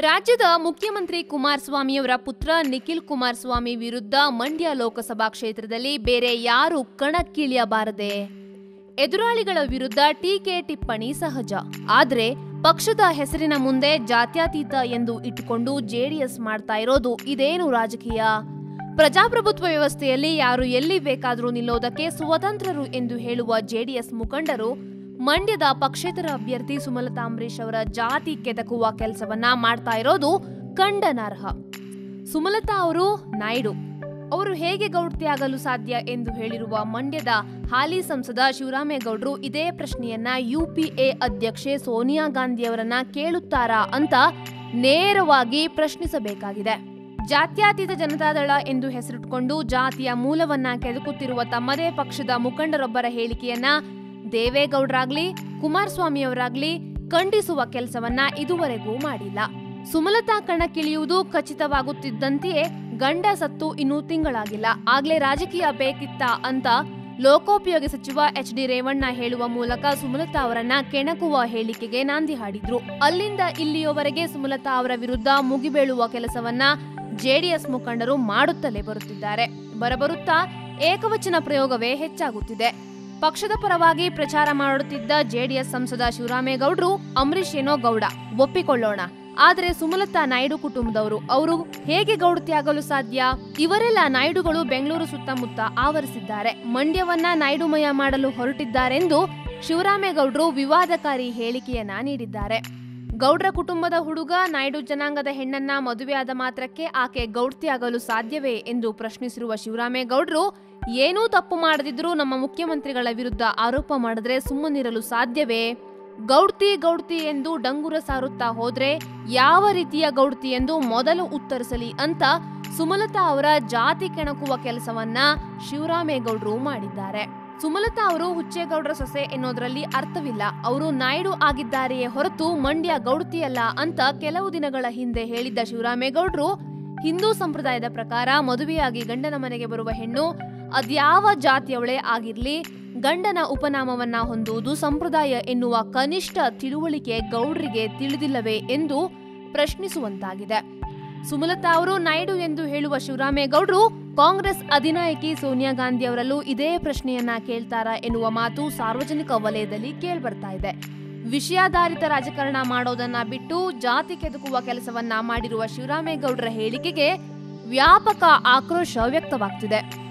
ರಾಜ್ಯದ ಮುಖ್ಯಮಂತ್ರಿ ಕುಮಾರಸ್ವಾಮಿಯವರ ಪುತ್ರ ನಿಖಿಲ್ ಕುಮಾರಸ್ವಾಮಿ ವಿರುದ್ಧ ಮಂಡ್ಯ ಲೋಕಸಭಾ ಕ್ಷೇತ್ರದಲ್ಲಿ ಬೇರೆ ಯಾರು ಕಣಕ್ಕಿಳಿಯಬಾರದೆ. ಎದುರಾಳಿಗಳ ವಿರುದ್ಧ ಟೀಕೆ ಟಿಪ್ಪಣಿ ಸಹಜ. ಆದರೆ ಪಕ್ಷದ ಹೆಸರಿನ ಮುಂದೆ ಜಾತ್ಯತೀತ ಎಂದು ಇಟ್ಟುಕೊಂಡು ಜೆಡಿಎಸ್ ಮಾಡ್ತಾ ಇರೋದು ಇದೇನು ರಾಜಕೀಯ? ಪ್ರಜಾಪ್ರಭುತ್ವ ವ್ಯವಸ್ಥೆಯಲ್ಲಿ ಯಾರು ಎಲ್ಲಿ ಬೇಕಾದರೂ ನಿಲ್ಲೋದಕ್ಕೆ ಸ್ವತಂತ್ರರು ಎಂದು ಹೇಳುವ ಜೆಡಿಎಸ್ ಮುಖಂಡರು ಮಂಡ್ಯದ ಪಕ್ಷೇತರ ಅಭ್ಯರ್ಥಿ ಸುಮಲತಾ ಅಂಬರೀಶ್ ಅವರ ಜಾತಿ ಕೆದಕುವ ಕೆಲಸವನ್ನ ಮಾಡ್ತಾ ಇರೋದು ಖಂಡನಾರ್ಹ ಸುಮಲತಾ ಅವರು ನಾಯ್ಡು. ಅವರು ಹೇಗೆ ಗೌಡ್ತಿಯಾಗಲು ಸಾಧ್ಯ ಎಂದು ಹೇಳಿರುವ ಮಂಡ್ಯದ ಹಾಲಿ ಸಂಸದ ಶಿವರಾಮೇಗೌಡರು ಇದೇ ಪ್ರಶ್ನೆಯನ್ನ ಯುಪಿಎ ಅಧ್ಯಕ್ಷೆ ಸೋನಿಯಾ ಗಾಂಧಿಯವರನ್ನ ಕೇಳುತ್ತಾರಾ ಅಂತ ನೇರವಾಗಿ ಪ್ರಶ್ನಿಸಬೇಕಾಗಿದೆ. ಜಾತ್ಯಾತೀತ ಜನತಾದಳ ಎಂದು ಹೆಸರಿಟ್ಕೊಂಡು ಜಾತಿಯ ಮೂಲವನ್ನ ಕೆದಕುತ್ತಿರುವ ತಮ್ಮದೇ ಪಕ್ಷದ ಮುಖಂಡರೊಬ್ಬರ ಹೇಳಿಕೆಯನ್ನ ದೇವೇಗೌಡರಾಗ್ಲಿ ಕುಮಾರಸ್ವಾಮಿ ಅವರಾಗ್ಲಿ ಖಂಡಿಸುವ ಕೆಲಸವನ್ನ ಇದುವರೆಗೂ ಮಾಡಿಲ್ಲ. ಸುಮಲತಾ ಕಣಕ್ಕಿಳಿಯುವುದು ಖಚಿತವಾಗುತ್ತಿದ್ದಂತೆಯೇ ಗಂಡ ಸತ್ತು ಇನ್ನೂ ತಿಂಗಳಾಗಿಲ್ಲ. ಆಗ್ಲೇ ರಾಜಕೀಯ ಬೇಕಿತ್ತ ಅಂತ ಲೋಕೋಪಯೋಗಿ ಸಚಿವ ಎಚ್ ಡಿ ರೇವಣ್ಣ ಹೇಳುವ ಮೂಲಕ ಸುಮಲತಾ ಅವರನ್ನ ಕೆಣಕುವ ಹೇಳಿಕೆಗೆ ನಾಂದಿ ಹಾಡಿದ್ರು. ಅಲ್ಲಿಂದ ಇಲ್ಲಿಯವರೆಗೆ ಸುಮಲತಾ ಅವರ ವಿರುದ್ಧ ಮುಗಿಬೀಳುವ ಕೆಲಸವನ್ನ ಜೆಡಿಎಸ್ ಮುಖಂಡರು ಮಾಡುತ್ತಲೇ ಬರುತ್ತಿದ್ದಾರೆ. ಬರಬರುತ್ತಾ ಏಕವಚನ ಪ್ರಯೋಗವೇ ಹೆಚ್ಚಾಗುತ್ತಿದೆ. ಪಕ್ಷದ ಪರವಾಗಿ ಪ್ರಚಾರ ಮಾಡುತ್ತಿದ್ದ ಜೆಡಿಎಸ್ ಸಂಸದ ಶಿವರಾಮೇಗೌಡರು ಅಂಬರೀಶ್ ಏನೋ ಗೌಡ, ಒಪ್ಪಿಕೊಳ್ಳೋಣ. ಆದರೆ ಸುಮಲತಾ ನಾಯ್ಡು ಕುಟುಂಬದವರು, ಅವರು ಹೇಗೆ ಗೌಡತಿಯಾಗಲು ಸಾಧ್ಯ? ಇವರೆಲ್ಲ ನಾಯ್ಡುಗಳು ಬೆಂಗಳೂರು ಸುತ್ತಮುತ್ತ ಆವರಿಸಿದ್ದಾರೆ. ಮಂಡ್ಯವನ್ನ ನಾಯ್ಡುಮಯ ಮಾಡಲು ಹೊರಟಿದ್ದಾರೆಂದು ಶಿವರಾಮೇಗೌಡರು ವಿವಾದಕಾರಿ ಹೇಳಿಕೆಯನ್ನ ನೀಡಿದ್ದಾರೆ. ಗೌಡ್ರ ಕುಟುಂಬದ ಹುಡುಗ ನಾಯ್ಡು ಜನಾಂಗದ ಹೆಣ್ಣನ್ನ ಮದುವೆಯಾದ ಮಾತ್ರಕ್ಕೆ ಆಕೆ ಗೌಡ್ತಿಯಾಗಲು ಸಾಧ್ಯವೇ ಎಂದು ಪ್ರಶ್ನಿಸಿರುವ ಶಿವರಾಮೇಗೌಡರು ಏನೂ ತಪ್ಪು ಮಾಡದಿದ್ರೂ ನಮ್ಮ ಮುಖ್ಯಮಂತ್ರಿಗಳ ವಿರುದ್ಧ ಆರೋಪ ಮಾಡಿದ್ರೆ ಸುಮ್ಮನಿರಲು ಸಾಧ್ಯವೇ? ಗೌಡ್ತಿ ಗೌಡ್ತಿ ಎಂದು ಡಂಗುರ ಸಾರುತ್ತಾ ಹೋದ್ರೆ ಯಾವ ರೀತಿಯ ಗೌಡ್ತಿ ಎಂದು ಮೊದಲು ಉತ್ತರಿಸಲಿ ಅಂತ ಸುಮಲತಾ ಅವರ ಜಾತಿ ಕೆಣಕುವ ಕೆಲಸವನ್ನ ಶಿವರಾಮೇಗೌಡರು ಮಾಡಿದ್ದಾರೆ. ಸುಮಲತಾ ಅವರು ಹುಚ್ಚೇಗೌಡರ ಸೊಸೆ ಎನ್ನೋದರಲ್ಲಿ ಅರ್ಥವಿಲ್ಲ. ಅವರು ನಾಯ್ಡು ಆಗಿದ್ದಾರೆಯೇ ಹೊರತು ಮಂಡ್ಯ ಗೌಡತಿಯಲ್ಲ ಅಂತ ಕೆಲವು ದಿನಗಳ ಹಿಂದೆ ಹೇಳಿದ್ದ ಶಿವರಾಮೇಗೌಡರು, ಹಿಂದೂ ಸಂಪ್ರದಾಯದ ಪ್ರಕಾರ ಮದುವೆಯಾಗಿ ಗಂಡನ ಮನೆಗೆ ಬರುವ ಹೆಣ್ಣು ಅದ್ಯಾವ ಜಾತಿಯವಳೇ ಆಗಿರ್ಲಿ, ಗಂಡನ ಉಪನಾಮವನ್ನ ಹೊಂದುವುದು ಸಂಪ್ರದಾಯ ಎನ್ನುವ ಕನಿಷ್ಠ ತಿಳುವಳಿಕೆ ಗೌಡ್ರಿಗೆ ತಿಳಿದಿಲ್ಲವೇ ಎಂದು ಪ್ರಶ್ನಿಸುವಂತಾಗಿದೆ. ಸುಮಲತಾ ಅವರು ನಾಯ್ಡು ಎಂದು ಹೇಳುವ ಶಿವರಾಮೇಗೌಡರು ಕಾಂಗ್ರೆಸ್ ಅಧಿನಾಯಕಿ ಸೋನಿಯಾ ಗಾಂಧಿ ಅವರಲ್ಲೂ ಇದೇ ಪ್ರಶ್ನೆಯನ್ನ ಕೇಳ್ತಾರಾ ಎನ್ನುವ ಮಾತು ಸಾರ್ವಜನಿಕ ವಲಯದಲ್ಲಿ ಕೇಳ್ಬರ್ತಾ ಇದೆ. ವಿಷಯಾಧಾರಿತ ರಾಜಕಾರಣ ಮಾಡೋದನ್ನ ಬಿಟ್ಟು ಜಾತಿ ಕೆದಕುವ ಕೆಲಸವನ್ನ ಮಾಡಿರುವ ಶಿವರಾಮೇಗೌಡರ ಹೇಳಿಕೆಗೆ ವ್ಯಾಪಕ ಆಕ್ರೋಶ ವ್ಯಕ್ತವಾಗ್ತಿದೆ.